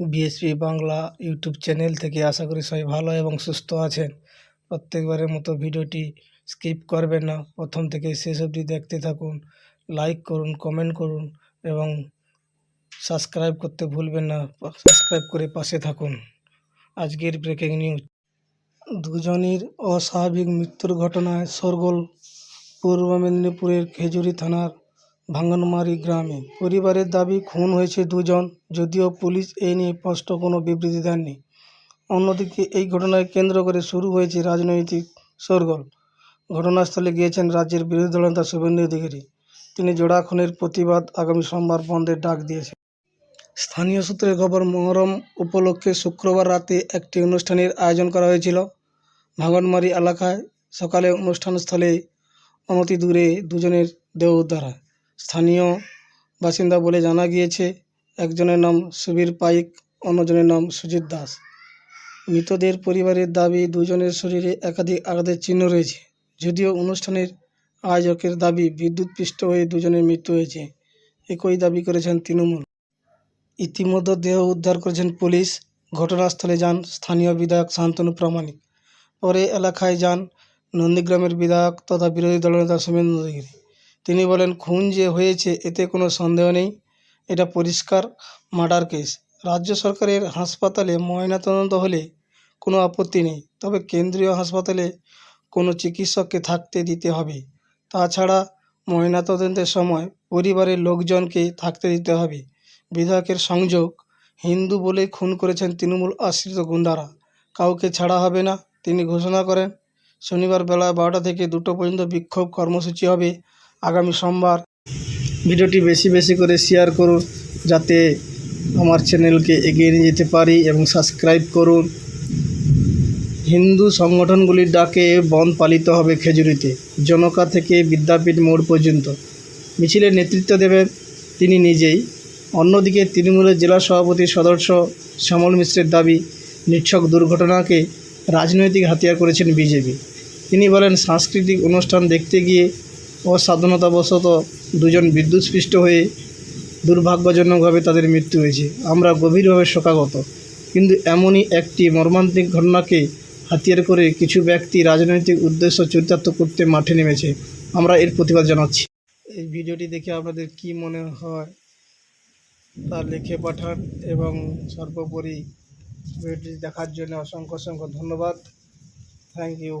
BSP Bangla YouTube channel থেকে আশা করি সবাই ভালো এবং সুস্থ আছেন। প্রত্যেকবারের মতো ভিডিওটি স্কিপ করবেন না। প্রথম থেকে শেষ অবধি দেখতে থাকুন, লাইক করুন, কমেন্ট করুন এবং সাবস্ক্রাইব করতে ভুলবেন না। সাবস্ক্রাইব করে পাশে থাকুন। আজকের ব্রেকিং নিউজ। দুজনের অস্বাভাবিক মৃত্যুর ঘটনায় সরগোল, পূর্ব মেদিনীপুরের খেজুরি থানার ভাঙ্গনমারি গ্রামে। পরিবারের দাবি, খুন হয়েছে দুজন, যদিও পুলিশ এই নিয়ে স্পষ্ট কোনো বিবৃতি দেননি। অন্যদিকে এই ঘটনায় কেন্দ্র করে শুরু হয়েছে রাজনৈতিক শোরগোল ঘটনাস্থলে গিয়েছেন রাজ্যের বিরোধী দলনেতা শুভেন্দু অধিকারী। তিনি জোড়া খুনের প্রতিবাদ আগামী সোমবার বন্ধের ডাক দিয়েছেন। স্থানীয় সূত্রে খবর, মহরম উপলক্ষে শুক্রবার রাতে একটি অনুষ্ঠানের আয়োজন করা হয়েছিল। ভাঙনমারি এলাকায় সকালে অনুষ্ঠানস্থলে অনতি দূরে দুজনের দেহ উদ্ধার হয়। স্থানীয় বাসিন্দা বলে জানা গিয়েছে, একজনের নাম সুবীর পাইক, অন্যজনের নাম সুজিত দাস। মৃতদের পরিবারের দাবি, দুজনের শরীরে একাধিক আঘাতের চিহ্ন রয়েছে। যদিও অনুষ্ঠানের আয়োজকের দাবি বিদ্যুৎপৃষ্ট হয়ে দুজনের মৃত্যু হয়েছে। একই দাবি করেছেন তৃণমূল। ইতিমধ্যে দেহ উদ্ধার করেছেন পুলিশ। ঘটনাস্থলে যান স্থানীয় বিধায়ক শান্তনু প্রামাণিক। পরে এলাকায় যান নন্দীগ্রামের বিধায়ক তথা বিরোধী দলনেতা অধিকারী। তিনি বলেন, খুন যে হয়েছে এতে কোনো সন্দেহ নেই। এটা পরিষ্কার মার্ডার কেস। রাজ্য সরকারের হাসপাতালে ময়নাতদন্ত হলে কোনো আপত্তি নেই। তবে কেন্দ্রীয় হাসপাতালে কোনো চিকিৎসককে থাকতে দিতে হবে। তাছাড়া ময়নাতদন্তের সময় পরিবারের লোকজনকে থাকতে দিতে হবে। বিধায়কের সংযোগ হিন্দু বলে খুন করেছেন তৃণমূল আশ্রিত গুন্ডারা। কাউকে ছাড়া হবে না, তিনি ঘোষণা করেন। শনিবার বেলা বারোটা থেকে দুটো পর্যন্ত বিক্ষোভ কর্মসূচি হবে। আগামী সোমবার ভিডিওটি বেশি বেশি করে শেয়ার করুন যাতে আমার চ্যানেলকে এগিয়ে নিয়ে যেতে পারি এবং সাবস্ক্রাইব করুন। হিন্দু সংগঠনগুলির ডাকে বন্ধ পালিত হবে খেজুরিতে। জনকা থেকে বিদ্যাপীঠ মোড় পর্যন্ত। মিছিলের নেতৃত্ব দেবেন তিনি নিজেই। অন্যদিকে তৃণমূলের জেলা সভাপতি সদস্য শ্যামল মিশ্রের দাবি নিচ্ছক দুর্ঘটনাকে রাজনৈতিক হাতিয়ার করেছেন বিজেপি। তিনি বলেন, সাংস্কৃতিক অনুষ্ঠান দেখতে গিয়ে অসাবধানতাবশত দুজন বিদ্যুৎস্পৃষ্ট হয়ে দুর্ভাগ্যজনকভাবে তাদের মৃত্যু হয়েছে। আমরা গভীরভাবে শোকাগত। কিন্তু এমনই একটি মর্মান্তিক ঘটনাকে হাতিয়ার করে কিছু ব্যক্তি রাজনৈতিক উদ্দেশ্য চরিতার্থ করতে মাঠে নেমেছে। আমরা এর প্রতিবাদ জানাচ্ছি। এই ভিডিওটি দেখে আপনাদের কি মনে হয়? তা লিখে পাঠান এবং সর্বোপরি ভিডিওটি দেখার জন্য অসংখ্য অসংখ্য ধন্যবাদ। Thank you.